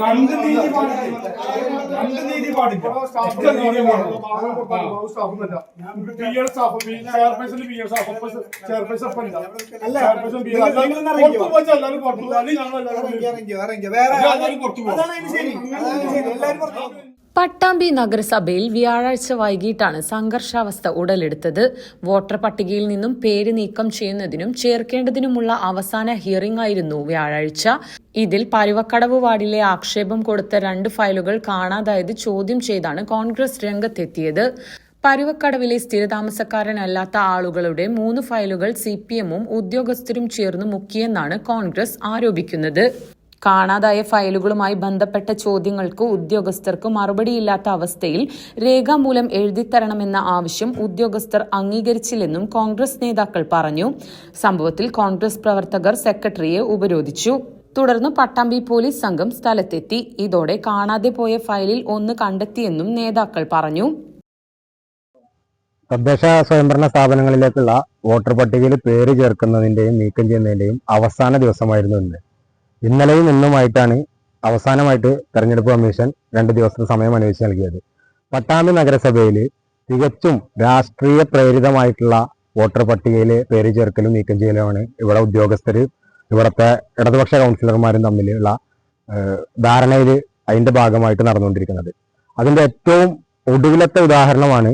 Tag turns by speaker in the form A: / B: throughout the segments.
A: രണ്ട് നീതി പാടില്ല രണ്ട് നീതി പാടില്ല ഒക്കെ നീതി വേണം.
B: പട്ടാമ്പി നഗരസഭയിൽ വ്യാഴാഴ്ച വൈകിട്ടാണ് സംഘർഷാവസ്ഥ ഉടലെടുത്തത്. വോട്ടർ പട്ടികയിൽ നിന്നും പേര് നീക്കം ചെയ്യുന്നതിനും ചേർക്കേണ്ടതിനുമുള്ള അവസാന ഹിയറിംഗ് ആയിരുന്നു വ്യാഴാഴ്ച. ഇതിൽ പരുവക്കടവ് വാർഡിലെ ആക്ഷേപം കൊടുത്ത രണ്ട് ഫയലുകൾ കാണാതായത് ചോദ്യം ചെയ്താണ് കോൺഗ്രസ് രംഗത്തെത്തിയത്. പരുവക്കടവിലെ സ്ഥിരതാമസക്കാരനല്ലാത്ത ആളുകളുടെ മൂന്ന് ഫയലുകൾ സി പി എമ്മും ഉദ്യോഗസ്ഥരും ചേർന്ന് മുക്കിയെന്നാണ് കോൺഗ്രസ് ആരോപിക്കുന്നത്. കാണാതായ ഫയലുകളുമായി ബന്ധപ്പെട്ട ചോദ്യങ്ങൾക്ക് ഉദ്യോഗസ്ഥർക്ക് മറുപടിയില്ലാത്ത അവസ്ഥയിൽ രേഖാമൂലം എഴുതിത്തരണമെന്ന ആവശ്യം ഉദ്യോഗസ്ഥർ അംഗീകരിച്ചില്ലെന്നും കോൺഗ്രസ് നേതാക്കൾ പറഞ്ഞു. സംഭവത്തിൽ കോൺഗ്രസ് പ്രവർത്തകർ സെക്രട്ടറിയെ ഉപരോധിച്ചു. തുടർന്ന് പട്ടാമ്പി പോലീസ് സംഘം സ്ഥലത്തെത്തി. ഇതോടെ കാണാതെ പോയ ഫയലിൽ ഒന്ന് കണ്ടെത്തിയെന്നും നേതാക്കൾ പറഞ്ഞു.
C: തദ്ദേശ സ്വയംഭരണ സ്ഥാപനങ്ങളിലേക്കുള്ള വോട്ടർ പട്ടികയിൽ പേര് ചേർക്കുന്നതിന്റെയും നീക്കം ചെയ്യുന്നതിന്റെയും അവസാന ദിവസമായിരുന്നു ഇന്ന്. ഇന്നലെയും ഇന്നുമായിട്ടാണ് അവസാനമായിട്ട് തെരഞ്ഞെടുപ്പ് കമ്മീഷൻ രണ്ട് ദിവസത്തെ സമയം അനുവദിച്ച് നൽകിയത്. പട്ടാമ്പി നഗരസഭയിൽ തികച്ചും രാഷ്ട്രീയ പ്രേരിതമായിട്ടുള്ള വോട്ടർ പട്ടികയിൽ പേര് ചേർക്കലും നീക്കം ചെയ്യലുമാണ് ഇവിടെ ഉദ്യോഗസ്ഥർ ഇവിടുത്തെ ഇടതുപക്ഷ കൗൺസിലർമാരും തമ്മിലുള്ള ധാരണയിൽ അതിന്റെ ഭാഗമായിട്ട് നടന്നുകൊണ്ടിരിക്കുന്നത്. അതിന്റെ ഏറ്റവും ഒടുവിലത്തെ ഉദാഹരണമാണ്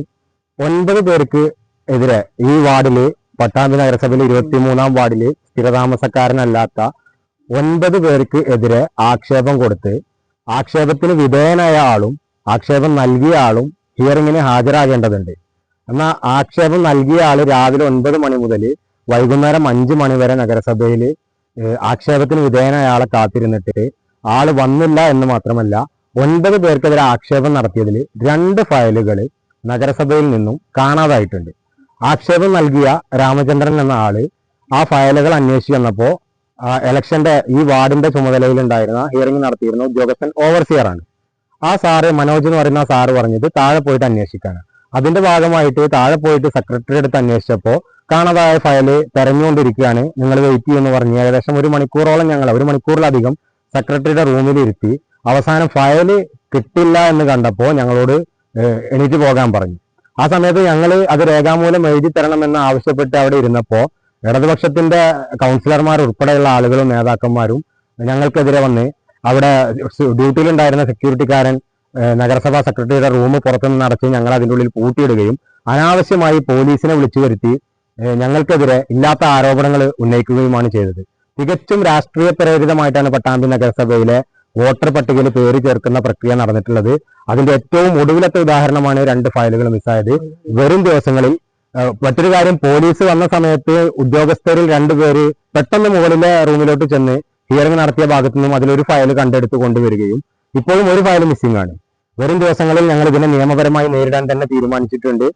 C: ഒൻപത് പേർക്ക് എതിരെ ഈ വാർഡിൽ പട്ടാമ്പി നഗരസഭയിലെ ഇരുപത്തിമൂന്നാം വാർഡിൽ സ്ഥിരതാമസക്കാരനല്ലാത്ത ഒൻപത് പേർക്ക് എതിരെ ആക്ഷേപം കൊടുത്ത് ആക്ഷേപത്തിന് വിധേയനായ ആളും ആക്ഷേപം നൽകിയ ആളും ഹിയറിങ്ങിന് ഹാജരാകേണ്ടതുണ്ട്. എന്നാൽ ആക്ഷേപം നൽകിയ ആൾ രാവിലെ ഒൻപത് മണി മുതൽ വൈകുന്നേരം അഞ്ച് മണി വരെ നഗരസഭയിൽ ആക്ഷേപത്തിന് വിധേയനായ ആളെ കാത്തിരുന്നിട്ട് ആൾ വന്നില്ല എന്ന് മാത്രമല്ല ഒൻപത് പേർക്കെതിരെ ആക്ഷേപം നടത്തിയതിൽ രണ്ട് ഫയലുകൾ നഗരസഭയിൽ നിന്നും കാണാതായിട്ടുണ്ട്. ആക്ഷേപം നൽകിയ രാമചന്ദ്രൻ എന്ന ആൾ ആ ഫയലുകൾ അന്വേഷിച്ചു വന്നപ്പോ ആ, ഇലക്ഷന്റെ ഈ വാർഡിന്റെ ചുമതലയിലുണ്ടായിരുന്ന ഹിയറിംഗ് നടത്തിയിരുന്ന ഉദ്യോഗസ്ഥൻ ഓവർസിയർ ആണ്. ആ സാറ് മനോജ് എന്ന് പറയുന്ന സാറ് പറഞ്ഞത് താഴെ പോയിട്ട് അന്വേഷിക്കാണ് അതിന്റെ ഭാഗമായിട്ട് താഴെ പോയിട്ട് സെക്രട്ടറി അടുത്ത് അന്വേഷിച്ചപ്പോൾ കാണാതായ ഫയൽ തെരഞ്ഞുകൊണ്ടിരിക്കുകയാണ്. നിങ്ങൾ വെയിറ്റ് ചെയ്യുമെന്ന് പറഞ്ഞ് ഏകദേശം ഒരു മണിക്കൂറോളം ഞങ്ങൾ ഒരു മണിക്കൂറിലധികം സെക്രട്ടറിയുടെ റൂമിൽ ഇരുത്തി അവസാനം ഫയൽ കിട്ടില്ല എന്ന് കണ്ടപ്പോൾ ഞങ്ങളോട് എണീറ്റ് പോകാൻ പറഞ്ഞു. ആ സമയത്ത് ഞങ്ങൾ അത് രേഖാമൂലം എഴുതി തരണമെന്ന് ആവശ്യപ്പെട്ട് അവിടെ ഇരുന്നപ്പോ ഇടതുപക്ഷത്തിന്റെ കൗൺസിലർമാർ ഉൾപ്പെടെയുള്ള ആളുകളും നേതാക്കന്മാരും ഞങ്ങൾക്കെതിരെ വന്ന് അവിടെ ഡ്യൂട്ടിയിലുണ്ടായിരുന്ന സെക്യൂരിറ്റിക്കാരൻ നഗരസഭാ സെക്രട്ടറിയുടെ റൂം പുറത്തുനിന്ന് അടച്ച് ഞങ്ങൾ അതിന്റെ ഉള്ളിൽ പൂട്ടിയിടുകയും അനാവശ്യമായി പോലീസിനെ വിളിച്ചു വരുത്തി ഞങ്ങൾക്കെതിരെ ഇല്ലാത്ത ആരോപണങ്ങൾ ഉന്നയിക്കുകയുമാണ് ചെയ്തത്. തികച്ചും രാഷ്ട്രീയ പ്രേരിതമായിട്ടാണ് പട്ടാമ്പി നഗരസഭയിലെ വോട്ടർ പട്ടികയിൽ പേര് ചേർക്കുന്ന പ്രക്രിയ നടന്നിട്ടുള്ളത്. അതിന്റെ ഏറ്റവും ഒടുവിലത്തെ ഉദാഹരണമാണ് രണ്ട് ഫയലുകൾ മിസ്സായത്. വരും ദിവസങ്ങളിൽ മറ്റൊരു കാര്യം പോലീസ് വന്ന സമയത്ത് ഉദ്യോഗസ്ഥരിൽ രണ്ടുപേര് പെട്ടെന്ന് മുകളിലെ റൂമിലോട്ട് ചെന്ന് ഹിയറിംഗ് നടത്തിയ ഭാഗത്തു നിന്നും അതിലൊരു ഫയൽ കണ്ടെടുത്ത് കൊണ്ടുവരികയും ഇപ്പോഴും ഒരു ഫയൽ മിസ്സിംഗ് ആണ്. വരും ദിവസങ്ങളിൽ ഞങ്ങൾ ഇതിനെ നിയമപരമായി നേരിടാൻ തന്നെ തീരുമാനിച്ചിട്ടുണ്ട്.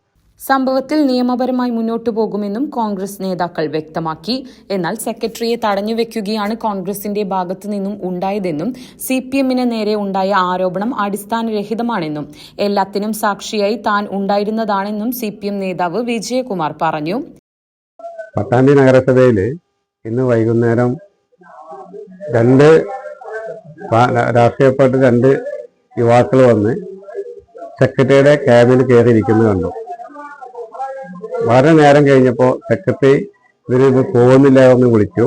B: സംഭവത്തിൽ നിയമപരമായി മുന്നോട്ടു പോകുമെന്നും കോൺഗ്രസ് നേതാക്കൾ വ്യക്തമാക്കി. എന്നാൽ സെക്രട്ടറിയെ തടഞ്ഞുവെക്കുകയാണ് കോൺഗ്രസിന്റെ ഭാഗത്തു നിന്നും ഉണ്ടായതെന്നും സി പി എമ്മിന് നേരെ ഉണ്ടായ ആരോപണം അടിസ്ഥാനരഹിതമാണെന്നും എല്ലാത്തിനും സാക്ഷിയായി താൻ ഉണ്ടായിരുന്നതാണെന്നും സി പി എം നേതാവ് വിജയകുമാർ പറഞ്ഞു.
C: പട്ടാമ്പി നഗരസഭയിൽ ഇന്ന് വൈകുന്നേരം രണ്ട് രാഷ്ട്രീയ രണ്ട് യുവാക്കൾ വന്ന് സെക്രട്ടറിയുടെ ക്യാബിൽ കയറിയിരിക്കുന്നത് കണ്ടു. വളരെ നേരം കഴിഞ്ഞപ്പോൾ സെക്രട്ടറി ഇവരിത് പോകുന്നില്ല എന്ന് വിളിച്ചു.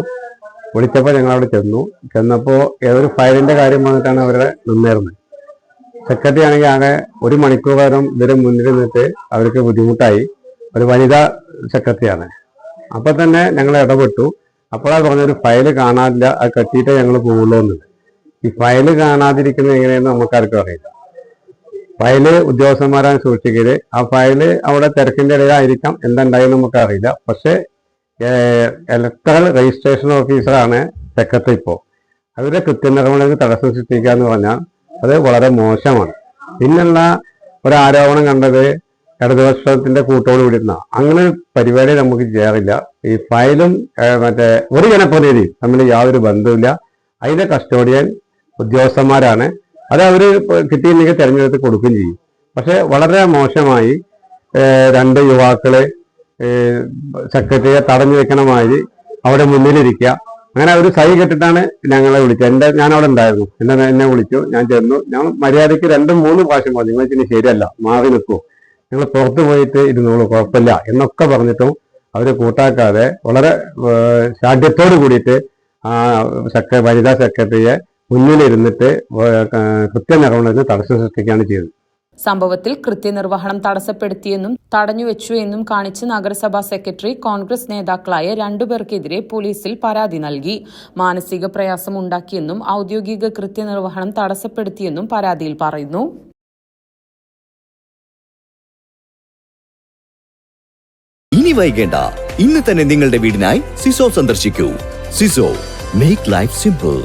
C: വിളിച്ചപ്പോൾ ഞങ്ങൾ അവിടെ ചെന്നു ചെന്നപ്പോൾ ഏതൊരു ഫയലിന്റെ കാര്യം വന്നിട്ടാണ് അവരുടെ നിന്നേർന്നത് സെക്രട്ടറി ആണെങ്കിൽ ആകെ ഒരു മണിക്കൂർ നേരം ഇവരെ മുന്നിൽ നിന്നിട്ട് അവർക്ക് ബുദ്ധിമുട്ടായി. ഒരു വനിതാ സെക്രട്ടറിയാണ് അപ്പോൾ തന്നെ ഞങ്ങൾ ഇടപെട്ടു. അപ്പോഴാണ് പറഞ്ഞൊരു ഫയൽ കാണാനില്ല അത് കെട്ടിയിട്ടേ ഞങ്ങൾ പോകുള്ളൂ എന്നുള്ളത്. ഈ ഫയൽ കാണാതിരിക്കുന്നത് എങ്ങനെയെന്ന് നമുക്കാർക്കും അറിയില്ല. ഫയൽ ഉദ്യോഗസ്ഥന്മാരാണ് സൂക്ഷിക്കൽ. ആ ഫയൽ അവിടെ തിരക്കിന്റെ ഇടയിലായിരിക്കാം. എന്തുണ്ടായെന്ന് നമുക്ക് അറിയില്ല പക്ഷെ ഇലക്ട്രൽ രജിസ്ട്രേഷൻ ഓഫീസറാണ് സെക്രട്ടറി ഇപ്പോ. അവരുടെ കൃത്യനിർവഹണത്തിന് തടസ്സം സൃഷ്ടിക്കുക എന്ന് പറഞ്ഞാൽ അത് വളരെ മോശമാണ്. പിന്നുള്ള ഒരു ആരോപണം കണ്ടത് ഇടതുപക്ഷത്തിന്റെ കൂട്ടോട് വിടുന്ന അങ്ങനെ പരിപാടി നമുക്ക് ചെയ്യാറില്ല. ഈ ഫയലും മറ്റേ ഒരു ജനപ്രതിനിധി തമ്മിൽ യാതൊരു ബന്ധവുമില്ല. അതിന്റെ കസ്റ്റോഡിയൻ ഉദ്യോഗസ്ഥന്മാരാണ്. അത് അവർ കിട്ടിയില്ലെങ്കിൽ തെരഞ്ഞെടുത്ത് കൊടുക്കുകയും ചെയ്യും. പക്ഷെ വളരെ മോശമായി രണ്ട് യുവാക്കളെ
D: സെക്രട്ടറിയെ തടഞ്ഞു വെക്കണമായി അവിടെ മുന്നിലിരിക്കുക. അങ്ങനെ അവർ സൈ കെട്ടിട്ടാണ് ഞങ്ങളെ വിളിച്ചത്. എന്റെ ഞാൻ അവിടെ ഉണ്ടായിരുന്നു എന്നെ എന്നെ വിളിച്ചു. ഞാൻ ചെന്നു. ഞാൻ മര്യാദയ്ക്ക് രണ്ടും മൂന്നും പ്രാവശ്യം പറഞ്ഞു നിങ്ങൾ ഇനി ശരിയല്ല. മാറി നിൽക്കൂ. നിങ്ങൾ പുറത്തു പോയിട്ട് ഇരുന്നോളൂ. കുഴപ്പമില്ല. എന്നൊക്കെ പറഞ്ഞിട്ടും അവർ കൂട്ടാക്കാതെ വളരെ ശാഠ്യത്തോട് കൂടിയിട്ട് സെക്ര വനിതാ സെക്രട്ടറിയെ മുന്നിലിരുന്നിട്ട് കൃത്യനിർവഹണത്തിന് തടസ്സം സൃഷ്ടിക്കുകയാണ് ചെയ്തത്.
B: സംഭവത്തിൽ കൃത്യനിർവഹണം തടസ്സപ്പെടുത്തിയെന്നും തടഞ്ഞുവെച്ചു എന്നും കാണിച്ച് നഗരസഭാ സെക്രട്ടറി കോൺഗ്രസ് നേതാക്കളായ രണ്ടുപേർക്കെതിരെ പോലീസിൽ പരാതി നൽകി. മാനസിക പ്രയാസം ഉണ്ടാക്കിയെന്നും ഔദ്യോഗിക കൃത്യനിർവഹണം തടസ്സപ്പെടുത്തിയെന്നും പരാതിയിൽ പറയുന്നു.
E: ഇനി വൈകേണ്ട. ഇന്ന് തന്നെ നിങ്ങളുടെ വീടിനായി സിസോ സന്ദർശിക്കൂ. സിസോ മേക്ക് ലൈഫ് സിമ്പിൾ